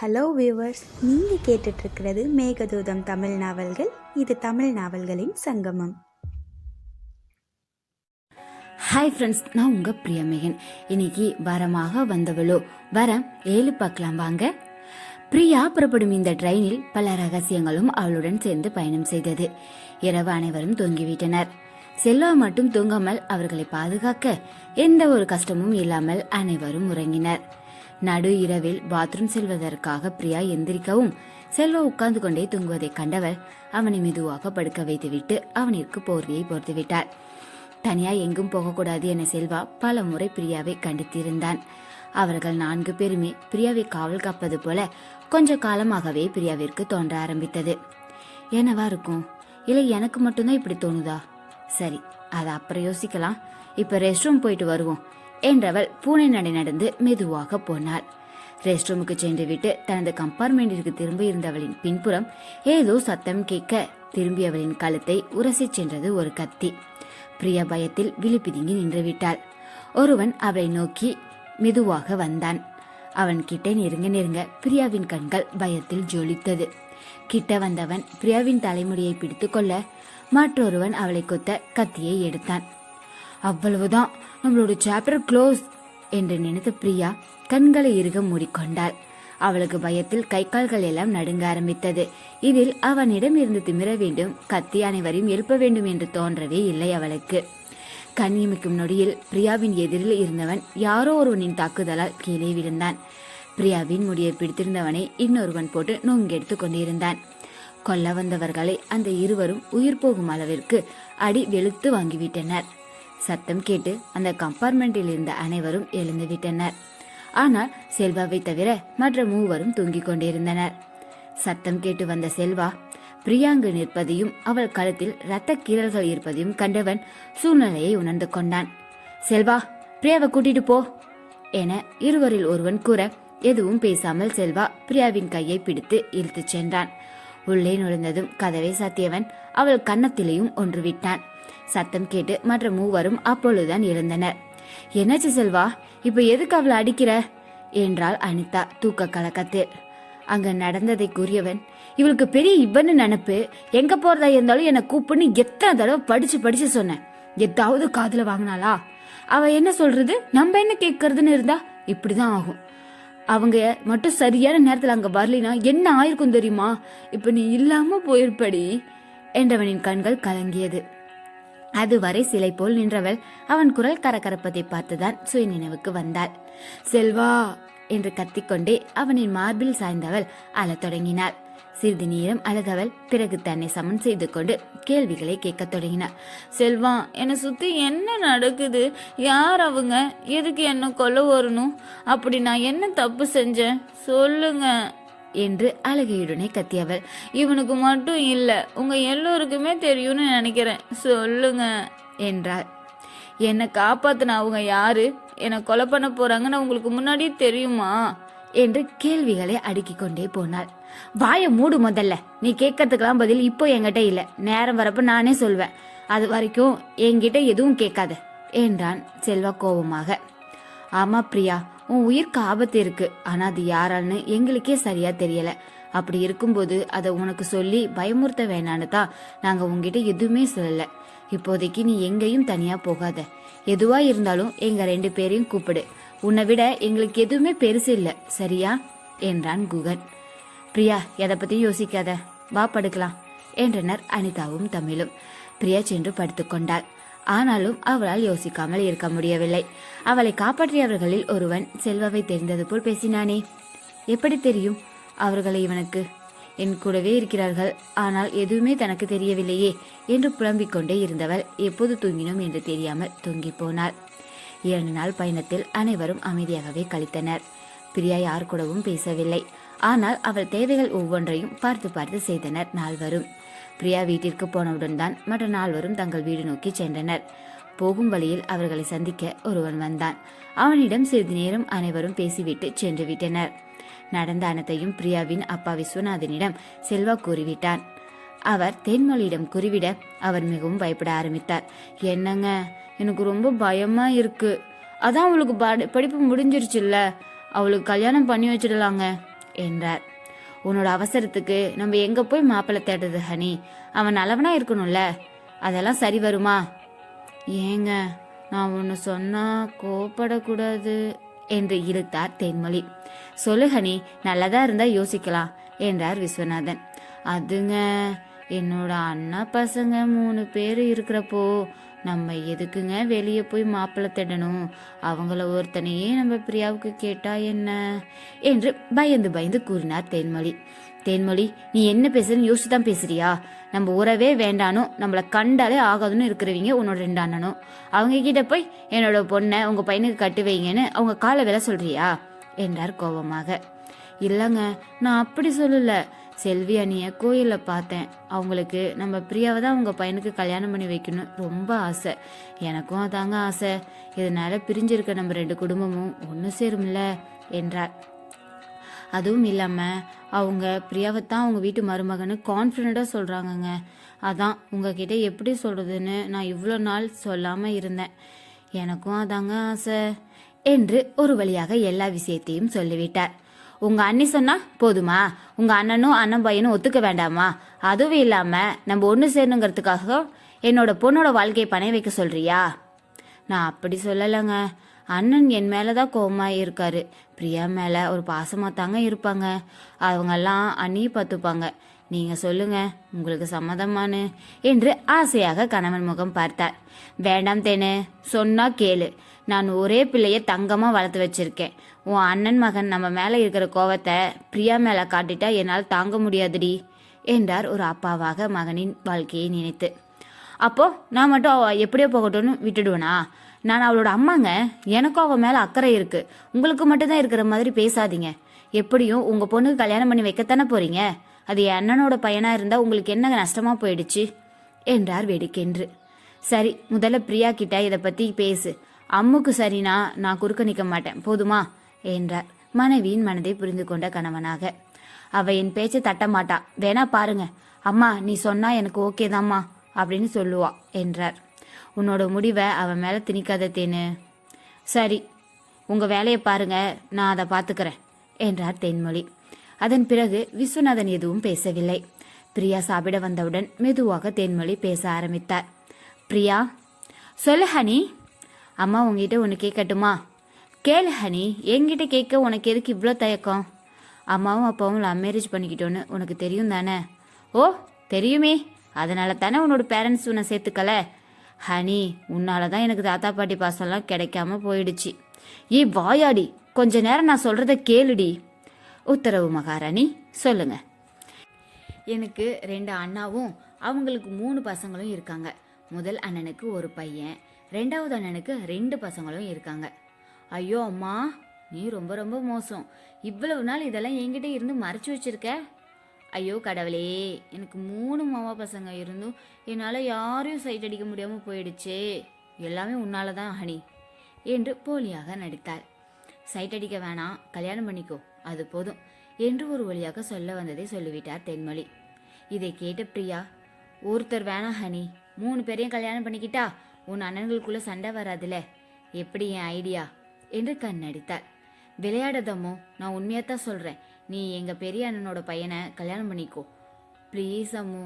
Hello viewers நீங்கள் கேட்டுட்ருக்கிறது மேகதூதம் தமிழ் நாவல்கள். இது தமிழ் நாவல்களின் சங்கமம். ஹாய் ஃப்ரெண்ட்ஸ் நான் உங்கள் பிரியமேகன். இன்னைக்கு வரமாக வந்தவளோ வரம் ஏழு பார்க்கலாம் வாங்க. பிரியா புறப்படும் இந்த ட்ரெயினில் பல ரகசியங்களும் அவளுடன் சேர்ந்து பயணம் செய்தது. இரவு அனைவரும் தூங்கிவிட்டனர். செல்வா மட்டும் தூங்காமல் அவர்களை பாதுகாக்க எந்த ஒரு கஷ்டமும் இல்லாமல் அனைவரும் உறங்கினர். நடு இரவில் பாத்ரூம் செல்வதற்காக பிரியா எந்திரிக்கவும் செல்வா உட்கார்ந்து கொண்டே தூங்குவதைக் கண்டவர் அவனை மெதுவாக படுக்க வைத்துவிட்டு அவனிற்கு போர்வையை போர்த்துவிட்டார் தனியா எங்கும் போகக்கூடாது என செல்வா பல முறை பிரியாவை கண்டித்திருந்தான். அவர்கள் நான்கு பேருமே பிரியாவை காவல் காப்பது போல கொஞ்ச காலமாகவே பிரியாவிற்கு தோன்ற ஆரம்பித்தது. என்னவா இருக்கும்? இல்லை எனக்கு மட்டும்தான் இப்படி தோணுதா? சரி அதை அப்புறம் யோசிக்கலாம். இப்ப ரெஸ்ட் ரூம் போயிட்டு வருவோம். என்றவள் பூனை நடை நடந்து மெதுவாக போனாள். ரெஸ்ட் ரூமுக்கு சென்றுவிட்டு தனது கம்பார்ட்மெண்டிற்கு திரும்ப இருந்தவளின் பின்புறம் ஏதோ சத்தம் கேட்க திரும்பியவளின் கழுத்தை உரசிச் சென்றது ஒரு கத்தி. பிரியா பயத்தில் விழி பிதுங்கி நின்று விட்டாள் ஒருவன் அவளை நோக்கி மெதுவாக வந்தான். அவன் கிட்ட நெருங்க நெருங்க பிரியாவின் கண்கள் பயத்தில் ஜொலித்தது. கிட்ட வந்தவன் பிரியாவின் தலைமுடியை பிடித்துக்கொள்ள மற்றொருவன் அவளை கொத்த கத்தியை எடுத்தான். அவ்வளவுதான். நம்மளோட சாப்டர் க்ளோஸ் என்று நினைத்த பிரியா கண்களை இறுக மூடிக்கொண்டாள். அவளுக்கு பயத்தில் கை கால்கள் எல்லாம் நடுங்க ஆரம்பித்தது. இதில் அவனிடம் இருந்து திமிர வேண்டும் கத்தி அனைவரையும் எழுப்ப வேண்டும் என்று தோன்றவே இல்லை அவளுக்கு. கண் நொடியில் பிரியாவின் எதிரில் இருந்தவன் யாரோ ஒருவனின் தாக்குதலால் கீழே விழுந்தான். பிரியாவின் முடியை பிடித்திருந்தவனை இன்னொருவன் போட்டு நொங்கெடுத்து கொண்டிருந்தான். கொல்ல வந்தவர்களை அந்த இருவரும் உயிர் போகும் அளவிற்கு அடி வெளுத்து வாங்கிவிட்டனர். சத்தம் கேட்டு அந்த கம்பார்ட்மெண்டில் இருந்த அனைவரும் எழுந்து விட்டனர் ஆனால் செல்வாவை தவிர மற்ற மூவரும் தூங்கிக் கொண்டிருந்தனர். சத்தம் கேட்டு வந்த செல்வா பிரியாங்கு நிற்பதையும் அவள் கழுத்தில் இரத்த கீரல்கள் இருப்பதையும் கண்டவன் சூழ்நிலையை உணர்ந்து கொண்டான். செல்வா பிரியாவை கூட்டிட்டு போ என இருவரில் ஒருவன் கூற எதுவும் பேசாமல் செல்வா பிரியாவின் கையை பிடித்து இழுத்துச் சென்றான். உள்ளே நுழைந்ததும் கதவை சாத்தியவன் அவள் கன்னத்திலேயும் ஒன்று விட்டான் சத்தம் கேட்டு மற்ற மூவரும் அப்பொழுதுதான் எழுந்தனர். என்னாச்சு செல்வா? இப்ப எதுக்கு அவளை அடிக்கிற? என்றாள் அனிதா தூக்க கலக்கத்தில். அங்க நடந்ததை கூறியவன் இவளுக்கு பெரிய இவன்னு நினப்பு. எங்க போறதா இருந்தாலும் என்னை கூப்பிடுன்னு எத்தனை தடவை படிச்சு படிச்சு சொன்னேன். எதாவது காதுல வாங்கினாளா? அவ என்ன சொல்றது? நம்ம என்ன கேட்கறதுன்னு இருந்தா இப்படிதான் ஆகும். அவங்க மட்டும் சரியான நேரத்துல அங்க வரலினா என்ன ஆயிருக்கும் தெரியுமா? இப்ப நீ இல்லாம போயிருப்படி. என்றவனின் கண்கள் கலங்கியது. அதுவரை சிலை போல் நின்றவள் அவன் குரல் கரகரப்பதை பார்த்துதான் சுய நினைவுக்கு வந்தாள். செல்வா என்று கத்திக்கொண்டே அவனின் மார்பில் சாய்ந்தவள் அழத் தொடங்கினாள். சிறிது நேரம் அழுதவள் பிறகு தன்னை சமன் செய்து கொண்டு கேள்விகளை கேட்கத் தொடங்கினாள் செல்வா என்னை சுத்தி என்ன நடக்குது? யார் அவங்க? எதுக்கு என்ன கொல்ல வரணும்? அப்படி நான் என்ன தப்பு செஞ்சேன்? சொல்லுங்க. என்று அழுகையுடனே கத்தியவள். இவனுக்கு மட்டும் இல்ல உங்க எல்லோருக்குமே தெரியும்னு நினைக்கிறேன். சொல்லுங்க என்றாள். என்னை காப்பாத்தின அவங்க யாரு? என்னை கொலை பண்ண போறாங்கன்னு உங்களுக்கு முன்னாடியே தெரியுமா? என்று கேள்விகளை அடுக்கி கொண்டே போனாள். வாயை மூடு முதல்ல. நீ கேட்கறதுக்கெல்லாம் பதில் இப்போ என்கிட்ட இல்ல. நேரம் வரப்ப நானே சொல்வேன். அது வரைக்கும் என்கிட்ட எதுவும் கேட்காத என்றான் செல்வா கோபமாக. ஆமா பிரியா. உன் உயிருக்கு ஆபத்து இருக்கு. ஆனா அது யாரான்னு எங்களுக்கே சரியா தெரியல. அப்படி இருக்கும்போது அதை உனக்கு சொல்லி பயமுறுத்த வேணான்னு தான் நாங்க உங்ககிட்ட எதுவுமே சொல்லல. இப்போதைக்கு நீ எங்கேயும் தனியா போகாத. எதுவா இருந்தாலும் எங்க ரெண்டு பேரையும் கூப்பிடு. உன்னை விட எங்களுக்கு எதுவுமே பெருசு இல்ல. சரியா? என்றான் குகன். பிரியா எதை பத்தியும் யோசிக்காத? வா படுக்கலாம். என்றனர் அனிதாவும் தமிழும். பிரியா சென்று படுத்துக்கொண்டாள். ஆனாலும் அவளால் யோசிக்காமல் இருக்க முடியவில்லை. அவளை காப்பாற்றியவர்களில் ஒருவன் செல்வவை தெரிந்தது போல் பேசினானே. எப்படி தெரியும் அவர்களை இவனுக்கு? என் கூடவே இருக்கிறார்கள் ஆனால் எதுவுமே தனக்கு தெரியவில்லையே என்று புலம்பிக் கொண்டே இருந்தவள் எப்போது தூங்கினோம் என்று தெரியாமல் தூங்கிப் போனாள். இரண்டு நாள் பயணத்தில் அனைவரும் அமைதியாகவே கழித்தனர். பிரியா யார் கூடவும் பேசவில்லை. ஆனால் அவள் தேவைகள் ஒவ்வொன்றையும் பார்த்து பார்த்து செய்தனர் நால்வரும். பிரியா வீட்டிற்கு போனவுடன் தான் மற்ற நால்வரும் தங்கள் வீடு நோக்கி சென்றனர். போகும் வழியில் அவர்களை சந்திக்க ஒருவன் வந்தான். அவனிடம் சிறிது நேரம் அனைவரும் பேசிவிட்டு சென்று விட்டனர். நடந்த அனைத்தையும் பிரியாவின் அப்பா விஸ்வநாதனிடம் செல்வா கூறிவிட்டான். அவர் தென்மொழியிடம் குறிவிட அவர் மிகவும் பயப்பட ஆரம்பித்தார். என்னங்க? எனக்கு ரொம்ப பயமா இருக்கு. அதான் அவளுக்கு படி- படிப்பு முடிஞ்சிருச்சுல்ல. அவளுக்கு கல்யாணம் பண்ணி வச்சிடலாங்க என்றார். உன்னோட அவசரத்துக்கு நம்ம எங்க போய் மாப்பிள்ளை தேடுறது ஹனி? அவன் நல்லவனா இருக்கணும்ல. அதெல்லாம் சரி வருமா? ஏங்க நான் ஒன்று சொன்னா கோபப்படக்கூடாது என்று இழுத்தார் தென்மொழி. சொல்லு ஹனி நல்லதா இருந்தா யோசிக்கலாம் என்றார் விஸ்வநாதன். அதுங்க என்னோட அண்ணா பசங்க மூணு பேர் இருக்கிறப்போ நம்ம எதுக்குங்க வெளியே போய் மாப்பிள்ளை தேடணும்? அவங்கள ஒருத்தனையே நம்ம பிரியாவுக்கு கேட்டா என்ன? என்று பயந்து பயந்து கூறினார் தேன்மொழி. தேன்மொழி நீ என்ன பேசுறன்னு யோசிச்சு தான் பேசுறியா? நம்ம உறவே வேண்டானோ? நம்மள கண்டாலே ஆகாதுன்னு இருக்கிறவங்க உன்னோட ரெண்டு அண்ணனும். அவங்க கிட்ட போய் என்னோட பொண்ணை உங்க பையனுக்கு கட்டு வைங்கன்னு அவங்க காலை வேலை சொல்றியா? என்றார் கோபமாக. இல்லைங்க நான் அப்படி சொல்லல. செல்வி அணியை கோயிலில் பார்த்தேன். அவங்களுக்கு நம்ம பிரியாவை தான் அவங்க பையனுக்கு கல்யாணம் பண்ணி வைக்கணும் ரொம்ப ஆசை. எனக்கும் அதாங்க ஆசை. இதனால் பிரிஞ்சிருக்க நம்ம ரெண்டு குடும்பமும் ஒன்று சேரும்ல என்றார் அதுவும் இல்லாமல் அவங்க பிரியாவை தான் அவங்க வீட்டு மருமகன்னு கான்ஃபிடண்ட்டாக சொல்கிறாங்கங்க அதான் உங்ககிட்ட எப்படி சொல்கிறதுன்னு நான் இவ்வளோ நாள் சொல்லாமல் இருந்தேன். எனக்கும் அதாங்க ஆசை என்று ஒரு வழியாக எல்லா விஷயத்தையும் சொல்லிவிட்டார். உங்க அண்ணி சொன்னா போதுமா? உங்க அண்ணனும் அண்ணன் பையனும் ஒத்துக்க வேண்டாமா? அதுவும் இல்லாம நம்ம ஒன்று சேரணுங்கிறதுக்காக என்னோட பொண்ணோட வாழ்க்கையை பணைய வைக்க சொல்றியா? நான் அப்படி சொல்லலைங்க. அண்ணன் என் மேலே தான் கோபமாக இருக்காரு. பிரியா மேலே ஒரு பாசமாக தாங்க இருப்பாங்க. அவங்கெல்லாம் அண்ணியை பார்த்துப்பாங்க. நீங்கள் சொல்லுங்க உங்களுக்கு சம்மதமானு என்று ஆசையாக கணவன் முகம் பார்த்தார். வேண்டாம் தேனு சொன்னா கேளு. நான் ஒரே பிள்ளைய தங்கமாக வளர்த்து வச்சிருக்கேன். உன் அண்ணன் மகன் நம்ம மேலே இருக்கிற கோவத்தை பிரியா மேலே காட்டிட்டா என்னால் தாங்க முடியாதுடி என்றார் ஒரு அப்பாவாக மகனின் வாழ்க்கையை நினைத்து. அப்போ நான் மட்டும் அவ எப்படியோ போகட்டும்னு விட்டுடுவேனா? நான் அவளோட அம்மாங்க எனக்கும் அவள் மேல அக்கறை இருக்கு. உங்களுக்கு மட்டும்தான் இருக்கிற மாதிரி பேசாதீங்க. எப்படியும் உங்க பொண்ணுக்கு கல்யாணம் பண்ணி வைக்கத்தானே போறீங்க? அது என் அண்ணனோட பையனா இருந்தா உங்களுக்கு என்ன நஷ்டமா போயிடுச்சு? என்றார் வெடிக்கென்று. சரி முதல்ல பிரியா கிட்ட இதை பத்தி பேசு. அம்முக்கு சரினா நான் குறுக்க நிக்க மாட்டேன். போதுமா? என்றார். மனைவியின் மனதை புரிந்து கொண்ட கணவனாக. அவ என் பேச்சை தட்ட மாட்டா. வேணா பாருங்க. அம்மா நீ சொன்னா எனக்கு ஓகே தாம்மா அப்படின்னு சொல்லுவா என்றார். உன்னோட முடிவை அவன் மேல திணிக்காத தேனு. சரி உங்க வேலையை பாருங்க. நான் அதை பார்த்துக்கிறேன் என்றார் தென்மொழி. அதன் பிறகு விஸ்வநாதன் எதுவும் பேசவில்லை. பிரியா சாப்பிட வந்தவுடன் மெதுவாக தேன்மொழி பேச ஆரம்பித்தார். பிரியா சொல்லு ஹனி. அம்மா உங்ககிட்ட ஒன்று கேட்கட்டுமா? கேளு ஹனி என்கிட்ட கேட்க உனக்கு எதுக்கு இவ்வளோ தயக்கம்? அம்மாவும் அப்பாவும் லவ் மேரேஜ் பண்ணிக்கிட்டோன்னு உனக்கு தெரியும் தானே? ஓ தெரியுமே. அதனால தானே உன்னோட பேரண்ட்ஸ் உன்னை சேர்த்துக்கல? ஹனி உன்னால தான் எனக்கு தாத்தா பாட்டி பாசம்லாம் கிடைக்காம போயிடுச்சு. ஏ வாயாடி. கொஞ்ச நேரம் நான் சொல்றத கேளுடி. உத்தரவு மகாராணி. சொல்லுங்க. எனக்கு ரெண்டு அண்ணாவும் அவங்களுக்கு மூணு பசங்களும் இருக்காங்க. முதல் அண்ணனுக்கு ஒரு பையன் ரெண்டாவது அண்ணனுக்கு ரெண்டு பசங்களும் இருக்காங்க. ஐயோ அம்மா நீ ரொம்ப ரொம்ப மோசம். இவ்வளவு நாள் இதெல்லாம் என்கிட்ட இருந்து மறைச்சு வச்சிருக்க? ஐயோ கடவுளே எனக்கு மூணு மாமா பசங்க இருந்தும் என்னால் யாரையும் சைட் அடிக்க முடியாமல் போயிடுச்சே. எல்லாமே உன்னால தான் ஹனி என்று போலியாக நடித்தாள். சைட் அடிக்க வேணாம் கல்யாணம் பண்ணிக்கோ. அது போதும் என்று ஒரு வழியாக சொல்ல வந்ததை சொல்லிவிட்டார் தென்மொழி. இதை கேட்ட பிரியா ஒருத்தர் வேணாம் ஹனி மூணு பேரையும் கல்யாணம் பண்ணிக்கிட்டா உன் அண்ணன்களுக்குள்ள சண்டை வராதுல எப்படி என் ஐடியா? என்று கண்ணடித்தார். விளையாடதம்மோ நான் உண்மையாத்தான் சொல்றேன். நீ எங்க பெரிய அண்ணனோட பையனை கல்யாணம் பண்ணிக்கோ. ப்ளீஸ் அம்மு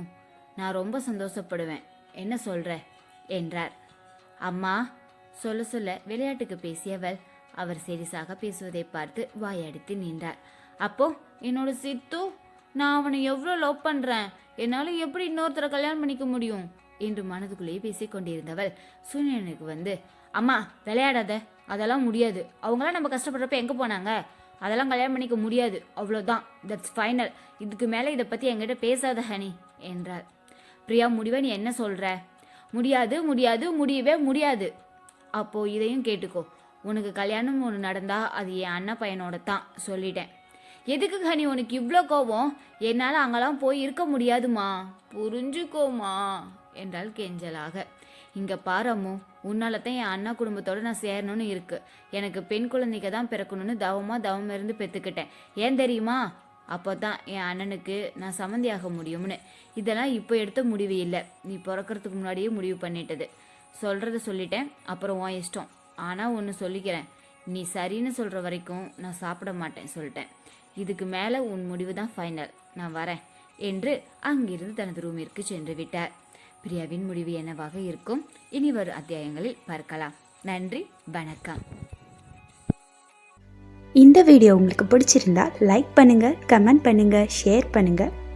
நான் ரொம்ப சந்தோஷப்படுவேன். என்ன சொல்ற? என்றார். அம்மா சொல்ல சொல்ல விளையாட்டுக்கு பேசியவள் அவர் சரிசாக பேசுவதை பார்த்து வாயடித்து நின்றார். அப்போ என்னோட சித்து நான் அவனை எவ்வளோ லவ் பண்றேன்? என்னால எப்படி இன்னொருத்தரை கல்யாணம் பண்ணிக்க முடியும்? என்று மனதுக்குள்ளேயே பேசிக் கொண்டிருந்தவள் சூரியனுக்கு வந்து அம்மா விளையாடாத. அதெல்லாம் முடியாது. அவங்களாம் நம்ம கஷ்டப்படுறப்ப எங்க போனாங்க? அதெல்லாம் கல்யாணம் பண்ணிக்க முடியாது. அவ்வளோதான் தட்ஸ் ஃபைனல் இதுக்கு மேலே இதை பற்றி என்கிட்ட பேசாத ஹனி என்றார் பிரியா முடிவை? நீ என்ன சொல்ற? முடியாது முடியாது முடியவே முடியாது. அப்போ இதையும் கேட்டுக்கோ. உனக்கு கல்யாணம் ஒன்று நடந்தா அது என் அண்ணன் பையனோட தான் சொல்லிட்டேன். எதுக்கு ஹனி உனக்கு இவ்வளோ கோபம்? என்னால் அங்கெல்லாம் போய் இருக்க முடியாதுமா? புரிஞ்சுக்கோமா? என்றால் கெஞ்சலாக. இங்கே பாரம்மு உன்னால தான் என் அண்ணா குடும்பத்தோட நான் சேரணும்னு இருக்கு. எனக்கு பெண் குழந்தைங்க தான் பிறக்கணும்னு தவமாக தவம் இருந்து பெற்றுக்கிட்டேன் ஏன் தெரியுமா? அப்போ தான் என் அண்ணனுக்கு நான் சம்மந்தியாக முடியும்னு. இதெல்லாம் இப்போ எடுத்த முடிவு இல்லை. நீ பிறக்கறதுக்கு முன்னாடியே முடிவு பண்ணிட்டது. சொல்கிறத சொல்லிட்டேன். அப்புறம் உன் இஷ்டம். ஆனால் ஒன்று சொல்லிக்கிறேன். நீ சரின்னு சொல்கிற வரைக்கும் நான் சாப்பிட மாட்டேன் சொல்லிட்டேன். இதுக்கு மேலே உன் முடிவு தான் ஃபைனல் நான் வரேன் என்று அங்கிருந்து தனது ரூமிற்கு சென்று விட்டார். பிரியாவின் முடிவு என்னவாக இருக்கும்? இனி வரும் அத்தியாயங்களில் பார்க்கலாம். நன்றி வணக்கம். இந்த வீடியோ உங்களுக்கு பிடிச்சிருந்தா லைக் பண்ணுங்கள் கமெண்ட் பண்ணுங்கள் ஷேர் பண்ணுங்கள்